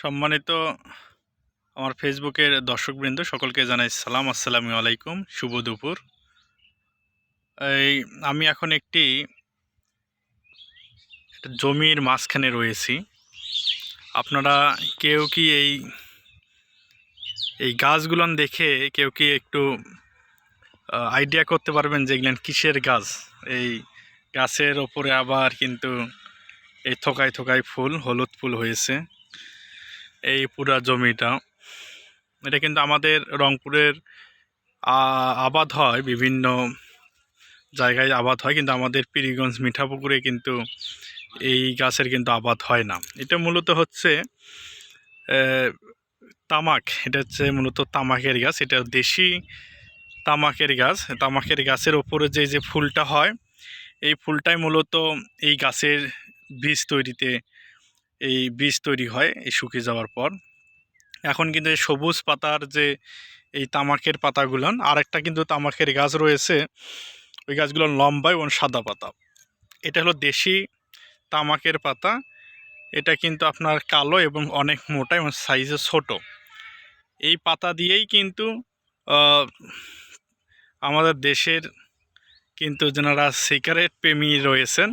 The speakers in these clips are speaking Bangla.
সম্মানিত আমার ফেসবুকের দর্শকবৃন্দ, সকলকে জানাই সালাম, আসসালামু আলাইকুম, শুভ দুপুর। এই, আমি এখন একটি জমির মাঝখানে রয়েছি। আপনারা কেউ কি এই এই গাছগুলোন দেখে কেউ কি একটু আইডিয়া করতে পারবেন যে এগুলেন কিসের গাছ? এই গাছের ওপরে আবার কিন্তু এই থোকায় থোকায় ফুল, হলুদ ফুল হয়েছে। এই পুরা জমিটা। এটা কিন্তু আমাদের রংপুরের আবাদ হয়, বিভিন্ন জায়গায় আবাদ হয়, কিন্তু আমাদের পীরগঞ্জ মিঠাপুকুরে কিন্তু এই গাছের কিন্তু আবাদ হয় না। এটা মূলত হচ্ছে তামাক। এটা হচ্ছে মূলত তামাকের গাছ। এটা দেশি তামাকের গাছ। তামাকের গাছের ওপরে যে যে ফুলটা হয়, এই ফুলটাই মূলত এই গাছের বীজ তৈরিতে এই বীজ তৈরি হয়, এই শুকিয়ে যাওয়ার পর। এখন কিন্তু এই সবুজ পাতার যে এই তামাকের পাতাগুলোন আর একটা কিন্তু তামাকের গাছ রয়েছে, ওই গাছগুলো লম্বা এবং সাদা পাতা। এটা হলো দেশি তামাকের পাতা। এটা কিন্তু আপনার কালো এবং অনেক মোটা এবং সাইজে ছোট। এই পাতা দিয়েই কিন্তু আমাদের দেশের কিন্তু যেনারা সিগারেট প্রেমী রয়েছেন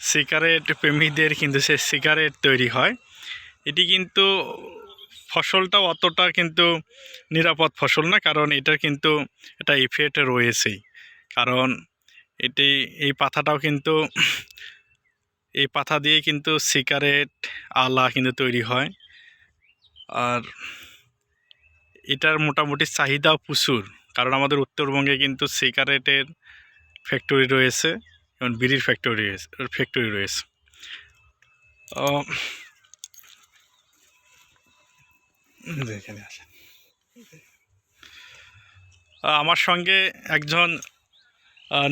সিগারেট প্রেমীদের কিন্তু সে সিগারেট তৈরি হয়। এটি কিন্তু ফসলটা অতটা কিন্তু নিরাপদ ফসল না, কারণ এটার কিন্তু একটা ইফেক্ট রয়েছেই। কারণ এটি, এই পাতাটাও কিন্তু, এই পাতা দিয়ে কিন্তু সিগারেট আলা কিন্তু তৈরি হয়। আর এটার মোটামুটি চাহিদাও প্রচুর, কারণ আমাদের উত্তরবঙ্গে কিন্তু সিগারেটের ফ্যাক্টরি রয়েছে। এবং বিড়ির ফ্যাক্টরি রয়েছে ফ্যাক্টরি রয়েছে। আহ, এখানে আসেন। আমার সঙ্গে একজন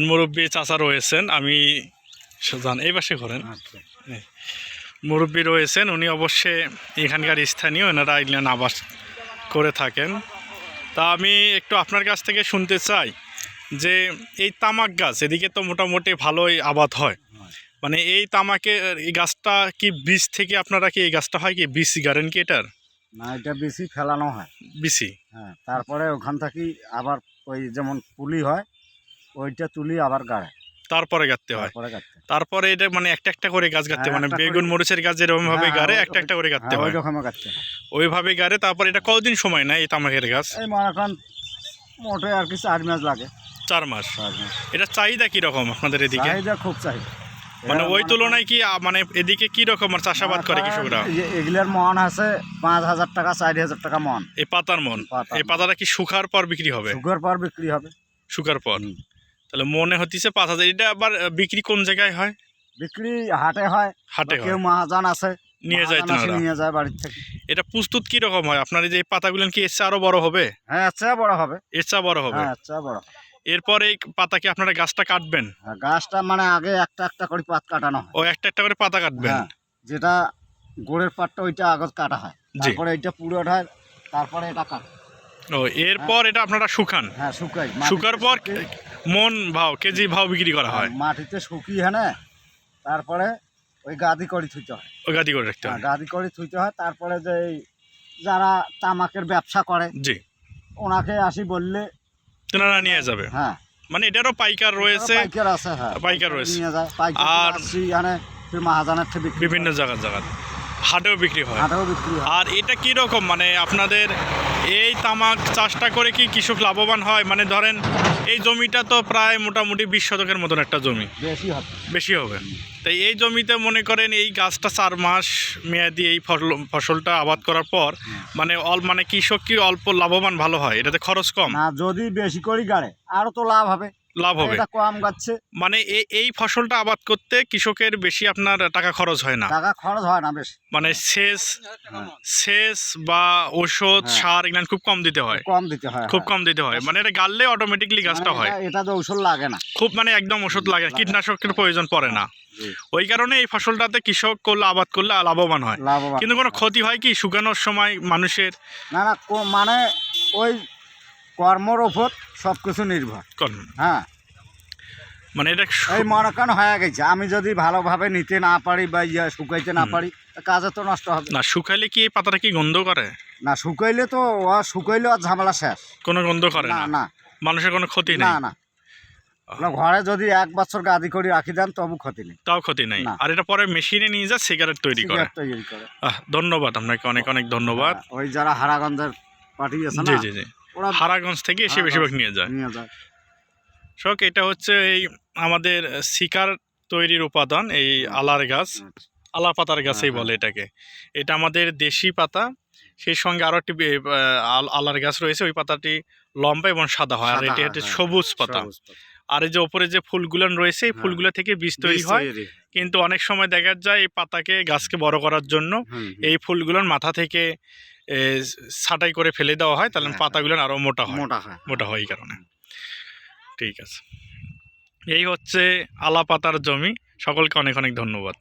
মুরব্বী চাচা রয়েছেন আমি জান এই পাশে করেন আচ্ছা। মুরব্বী রয়েছেন উনি অবশ্যই এখানকার স্থানীয় এনারা এগুলেন আবাস করে থাকেন। তা আমি একটু আপনার কাছ থেকে শুনতে চাই। যে এই তামাক গাছ এদিকে তো মোটামুটি ভালোই আবাদ হয়। মানে এই তামাকে এই গাছটা কি বীজ থেকে আপনারা কি এই গাছটা হয় কি বীজ গাড়েন কি এটার? না এটা বেশি ফেলানো হয়। বিসি হ্যাঁ তারপরে ওখান থেকে আবার ওই যেমন পুলি হয় ওইটা তুলি আবার গাড়ে। তারপরে গাঁথতে হয়। তারপরে গাড়তে তারপরে এটা মানে একটা একটা করে গাছ গাঁথতে হ্যাঁ, মানে বেগুন মরিচের গাছ যেরকম ভাবে হ্যাঁ, গাড়ে একটা একটা করে গাঁথতে হ্যাঁ ওই হয়। গাড়তে ওইভাবে গাড়ে তারপর এটা কতদিন সময় নেয় এই তামাকের গাছ? এই মনে করেন মোটে আর কি চার মাস লাগে। চার মাস। এটা চাহিদা কি রকম আপনাদের এদিকে? চাহিদা খুব চাহিদা। মানে ওই তুলনায় কি মানে এদিকে কি রকম চাষাবাদ করে কৃষকরা? এগুলার মন আছে পাঁচ হাজার টাকা চার হাজার টাকা মন। এই পাতার মন? এই পাতাটা কি শুকার পর বিক্রি হবে? সুগার পর বিক্রি হবে। শুকার পর? তাহলে মনে হতিছে পাঁচ হাজার। এটা আবার বিক্রি কোন জায়গায় হয়? বিক্রি হাটে হয়। হাটে কেউ মহাজান আছে নিয়ে যায় মহাজন নিয়ে যায় বাড়ির থেকে। এটা প্রস্তুত কি রকম হয়? আপনার এই যে পাতাগুলো কি এর চেয়ে আরও বড় হবে? হ্যাঁ আচ্ছা বড় হবে। এর চেয়ে বড় হবে? হ্যাঁ আচ্ছা বড় হবে। এরপর এই পাতা কি আপনারা গাছটা কাটবেন? হ্যাঁ, গাছটা মানে আগে একটা একটা করে পাত কাটানো হয়। ও একটা একটা করে পাতা কাটবেন? হ্যাঁ যেটা গোড়ের পাটটা ওইটা আগে কাটা হয়। তারপরে এইটা পুরো হয় তারপরে এটা কাটা। ও এরপর এটা আপনারা শুকান? হ্যাঁ শুকাই। শুকার পর মন ভাও কেজি ভাও বিক্রি করা হয়। মাটিতে শুকিয়ে হ্যাঁ না, তারপরে ওই গাদি করে থুইতে হয়। ওই গাদি করে রাখতে হ্যাঁ, হয় গাদি করে থুইতে হয় তারপরে যে যারা তামাকের ব্যবসা করে জি। ওনাকে আসি বললে তেনারা নিয়ে যাবে। হ্যাঁ। মানে এটারও পাইকার রয়েছে। পাইকার আছে হ্যাঁ। পাইকার রয়েছে। নিয়ে যায় আর- মানে মহাজানের বিভিন্ন জায়গা জায়গা হাটেও বিক্রি হয়। হাটেও বিক্রি হয়। আর এটা কি রকম? মানে আপনাদের এই তামাক চাষটা করে কি কৃষক লাভবান হয়? মানে ধরেন এই জমিটা তো প্রায় মোটামুটি বিশ শতকের মতন একটা জমি। বেশি হবে। বেশি হবে। তাই এই জমিতে মনে করেন এই গাছটা চার মাস মেয়াদি এই ফসল ফসলটা আবাদ করার পর মানে অল মানে কৃষক কি অল্প লাভবান ভালো হয়? এটাতে খরচ কম? না যদি বেশি করে গাড়ে আরও তো লাভ হবে। লাভ হবে। এটা কম গাচ্ছে। মানে এই এই ফসলটা আবাদ করতে কৃষকের বেশি আপনার টাকা খরচ হয় না। টাকা খরচ হয় না বেশি। মানে সেচ হ্যাঁ, সেচ বা ওষুধ হ্যাঁ। সার এগুলো খুব কম দিতে হয়। কম দিতে হয় খুব হ্যাঁ। কম দিতে হয়। মানে এটা গাললে অটোমেটিকলি গাছটা মানে হয়। এটা- এটা তো ঔষধ লাগে না। খুব মানে একদম ওষুধ লাগে না, কীটনাশকের প্রয়োজন পড়ে না। ওই কারণে এই ফসলটাতে কৃষক করলে আবাদ করলে লাভবান হয়। কিন্তু কোনো ক্ষতি হয় কি শুকানোর সময় মানুষের? না না মানে ওই কর্মর ওপর সব কিছু নির্ভর হ্যাঁ। মানে এটা এই মনে করেন হয়ে গেছে। আমি যদি ভালোভাবে নিতে না পারি বা ইয়ে শুকাইতে না পারি কাজে তো নষ্ট হবে। না শুকাইলে কি এই পাতাটা কি গন্ধ করে? না শুকাইলে তো শুকাইলে আর ঝামেলা শেষ। কোনো গন্ধ করে না না? মানুষের কোনো ক্ষতি না না। ঘরে যদি এক বছর গাদি করে রাখি দেন তবু ক্ষতি নেই। তাও ক্ষতি নেই। আর এটা পরে মেশিনে নিয়ে যা সিগারেট তৈরি করে। তৈরি করে। ধন্যবাদ আপনাকে অনেক অনেক ধন্যবাদ। হ্যাঁ, ওই যারা হারাগঞ্জের আছে জি জি জি। ওরা হারাগঞ্জ থেকে এসে বেশিরভাগ নিয়ে যায়। নিয়ে যায়। শোক এটা হচ্ছে এই আমাদের শিকার তৈরির উপাদান এই আলার গাছ। আলা পাতার গাছেই হ্যাঁ, বলে এটাকে। এটা আমাদের দেশি পাতা। সেই সঙ্গে আরও একটি আল- আলার গাছ রয়েছে। ওই পাতাটি লম্বা এবং সাদা হয়। আর এটি হচ্ছে হ্যাঁ, সবুজ পাতা। আর এই যে ওপরে যে ফুলগুলো রয়েছে এই হ্যাঁ। ফুলগুলো থেকে বীজ তৈরি হয়। কিন্তু অনেক সময় দেখা যায় এই পাতাকে গাছকে বড় করার জন্য। এই ফুলগুলোর মাথা থেকে ছাঁটাই করে ফেলে দেওয়া হয় তাহলে হ্যাঁ, পাতাগুলো আরও মোটা হয়। মোটা হয় মোটা হয়। এই কারণে। ঠিক আছে। এই হচ্ছে আলা পাতার জমি। সকলকে অনেক অনেক ধন্যবাদ।